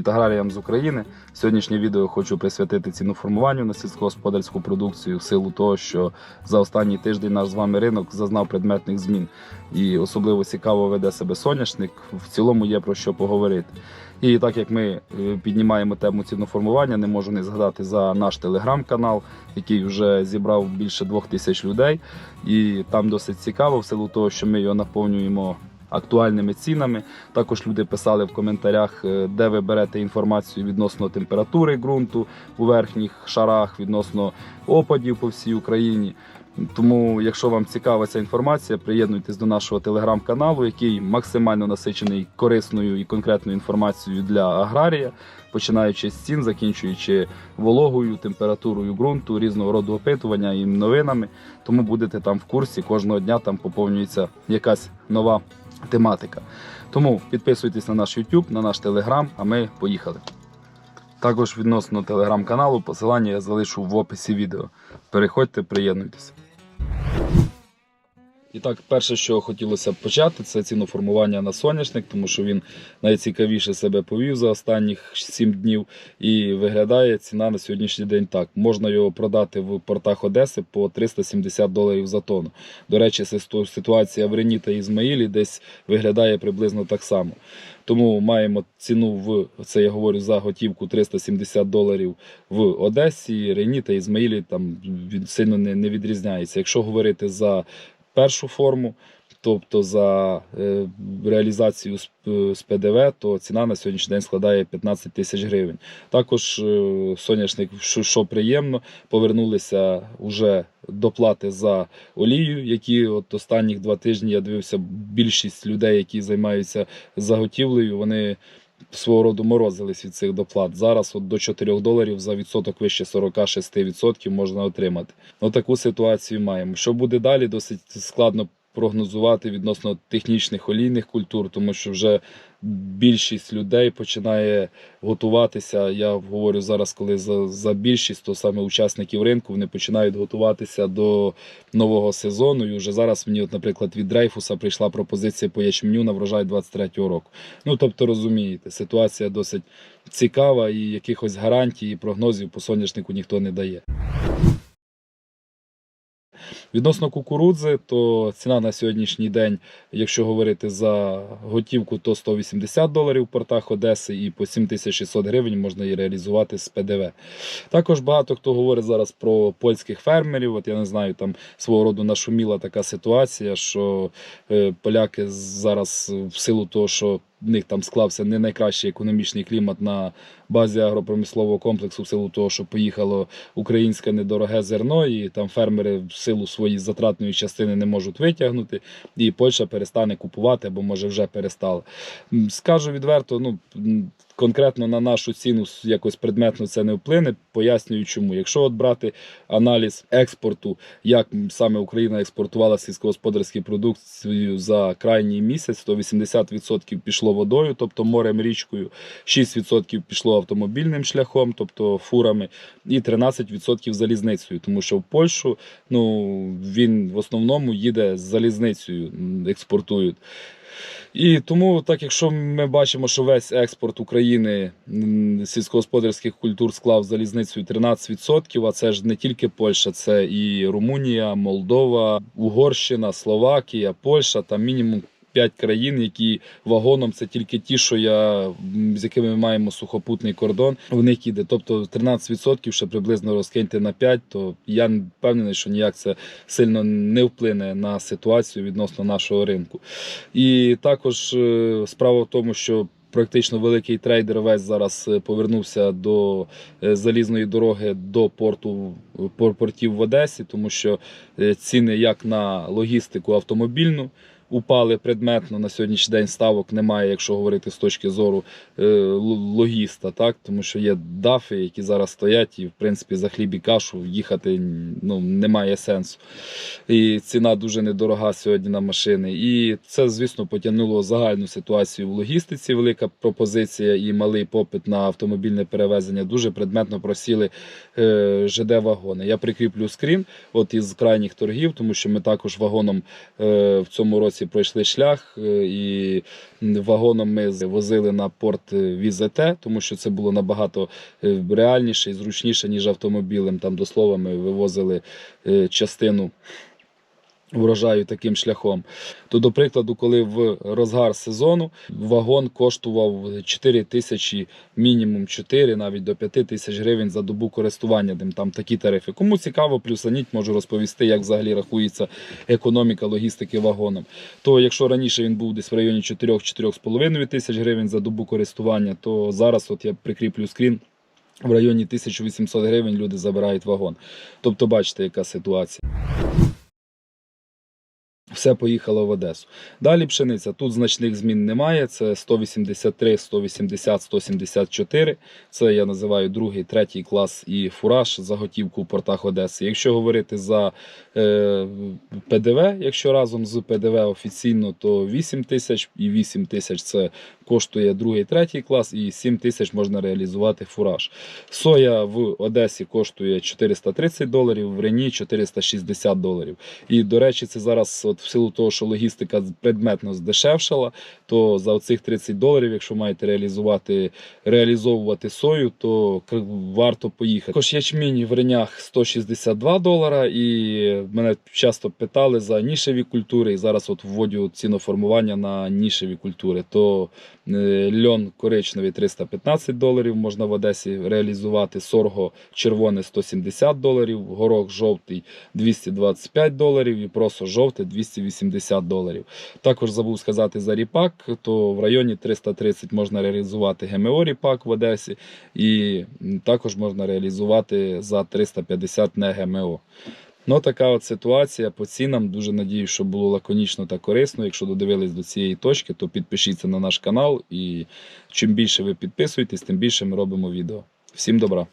Привіт аграріям з України. Сьогоднішнє відео хочу присвятити ціноформуванню на сільськогосподарську продукцію в силу того, що за останній тиждень наш з вами ринок зазнав предметних змін. І особливо цікаво веде себе соняшник. В цілому є про що поговорити. І так як ми е, піднімаємо тему ціноформування, не можу не згадати за наш телеграм-канал, який вже зібрав більше двох тисяч людей. І там досить цікаво, в силу того, що ми його наповнюємо актуальними цінами. Також люди писали в коментарях, е, де ви берете інформацію відносно температури ґрунту у верхніх шарах, відносно опадів по всій Україні. Тому, якщо вам цікава ця інформація, приєднуйтесь до нашого телеграм-каналу, який максимально насичений корисною і конкретною інформацією для аграрія, починаючи з цін, закінчуючи вологою, температурою ґрунту, різного роду опитування і новинами. Тому будете там в курсі. Кожного дня там поповнюється якась нова тематика. Тому підписуйтесь на наш YouTube, на наш Telegram, а ми поїхали. Також відносно телеграм-каналу посилання я залишу в описі відео. Переходьте, приєднуйтесь. І так, перше, що хотілося б почати, це ціноформування на соняшник, тому що він найцікавіше себе повів за останніх 7 днів. І виглядає ціна на сьогоднішній день так. Можна його продати в портах Одеси по 370 доларів за тонну. До речі, ситуація в Рені та Ізмаїлі десь виглядає приблизно так само. Тому маємо ціну в це я говорю за готівку 370 доларів в Одесі, Рені та Ізмаїлі там від сильно не відрізняється. Якщо говорити за першу форму, тобто за е, реалізацію з, е, ПДВ, то ціна на сьогоднішній день складає 15 тисяч гривень. Також е, соняшник, що, приємно, повернулися вже доплати за олію, які от останніх два тижні я дивився, більшість людей, які займаються заготівлею, вони. Свого роду морозились від цих доплат. Зараз от до 4 доларів за відсоток вище 46% можна отримати. Ну таку ситуацію маємо. Що буде далі, досить складно прогнозувати відносно технічних олійних культур, тому що вже більшість людей починає готуватися. Я говорю зараз, коли за, за більшість, то саме учасників ринку вони починають готуватися до нового сезону. І вже зараз мені, от, наприклад, від Дрейфуса прийшла пропозиція по ячменю на врожай 23-го року. Ну тобто розумієте, ситуація досить цікава і якихось гарантій і прогнозів по соняшнику ніхто не дає. Відносно кукурудзи, то ціна на сьогоднішній день, якщо говорити за готівку, то 180 доларів в портах Одеси і по 7600 гривень можна її реалізувати з ПДВ. Також багато хто говорить зараз про польських фермерів. От я не знаю, там свого роду нашуміла така ситуація, що е, поляки зараз в силу того, що в них там склався не найкращий економічний клімат на базі агропромислового комплексу, в силу того, що поїхало українське недороге зерно, і там фермери в силу своєї затратної частини не можуть витягнути, і Польща перестане купувати або може вже перестала. Скажу відверто, ну конкретно на нашу ціну якось предметно це не вплине. Пояснюю, чому. Якщо от брати аналіз експорту, як саме Україна експортувала сільськогосподарську продукцію за крайній місяць, то 80% пішло водою, тобто морем, річкою, 6% пішло автомобільним шляхом, тобто фурами, і 13% залізницею, тому що в Польщу ну, він в основному їде з залізницею, експортують. І тому, так якщо ми бачимо, що весь експорт України сільськогосподарських культур склав залізницею 13%, а це ж не тільки Польща, це і Румунія, Молдова, Угорщина, Словакія, Польща та мінімум. П'ять країн, які вагоном це тільки ті, що я з якими ми маємо сухопутний кордон. В них іде. Тобто 13% ще приблизно розкиньте на 5, то я впевнений, що ніяк це сильно не вплине на ситуацію відносно нашого ринку. І також е, справа в тому, що практично великий трейдер весь зараз е, повернувся до е, залізної дороги до порту портів в Одесі, тому що ціни як на логістику автомобільну. Упали предметно на сьогоднішній день ставок немає, якщо говорити з точки зору е, логіста, так тому що є дафи, які зараз стоять, і в принципі за хліб і кашу їхати ну немає сенсу. І ціна дуже недорога сьогодні на машини. І це, звісно, потягнуло загальну ситуацію в логістиці. Велика пропозиція і малий попит на автомобільне перевезення. Дуже предметно просіли е, ЖД-вагони. Я прикріплю скрін от із крайніх торгів, тому що ми також вагоном е, в цьому році хлопці пройшли шлях е, і вагоном ми возили на порт Візете, тому що це було набагато е, реальніше і зручніше, ніж автомобілем. Там до слова ми вивозили е, частину врожаю таким шляхом. То, до прикладу, коли в розгар сезону вагон коштував 4 тисячі, мінімум 4, навіть до 5 тисяч гривень за добу користування, де там такі тарифи. Кому цікаво, плюсаніть, можу розповісти, як взагалі рахується економіка логістики вагоном. То якщо раніше він був десь в районі 4-4,5 тисяч гривень за добу користування, то зараз от я прикріплю скрін. В районі 1800 гривень люди забирають вагон. Тобто, бачите, яка ситуація. Все поїхало в Одесу. Далі пшениця. Тут значних змін немає. Це 183, 180, 174. Це я називаю другий, третій клас і фураж заготівку в портах Одеси. Якщо говорити за е, ПДВ, якщо разом з ПДВ офіційно, то 8 тисяч і 8 тисяч це коштує другий, третій клас, і 7 тисяч можна реалізувати фураж. Соя в Одесі коштує 430 доларів, в Рені 460 доларів. І, до речі, це зараз, от в силу того, що логістика предметно здешевшала, то за оцих 30 доларів, якщо маєте реалізувати, реалізовувати сою, то варто поїхати. Також ячмінь в Ренях 162 долара, і мене часто питали за нішеві культури, і зараз от вводю ціноформування на нішеві культури. То е, льон коричневий 315 доларів можна в Одесі реалізувати, сорго червоне 170 доларів, горох жовтий 225 доларів і просо жовте 280 доларів. Також забув сказати за ріпак, то в районі 330 можна реалізувати ГМО ріпак в Одесі, і також можна реалізувати за 350 не ГМО. Ну, така от ситуація по цінам. Дуже надіюсь, що було лаконічно та корисно. Якщо додивились до цієї точки, то підпишіться на наш канал. І чим більше ви підписуєтесь, тим більше ми робимо відео. Всім добра!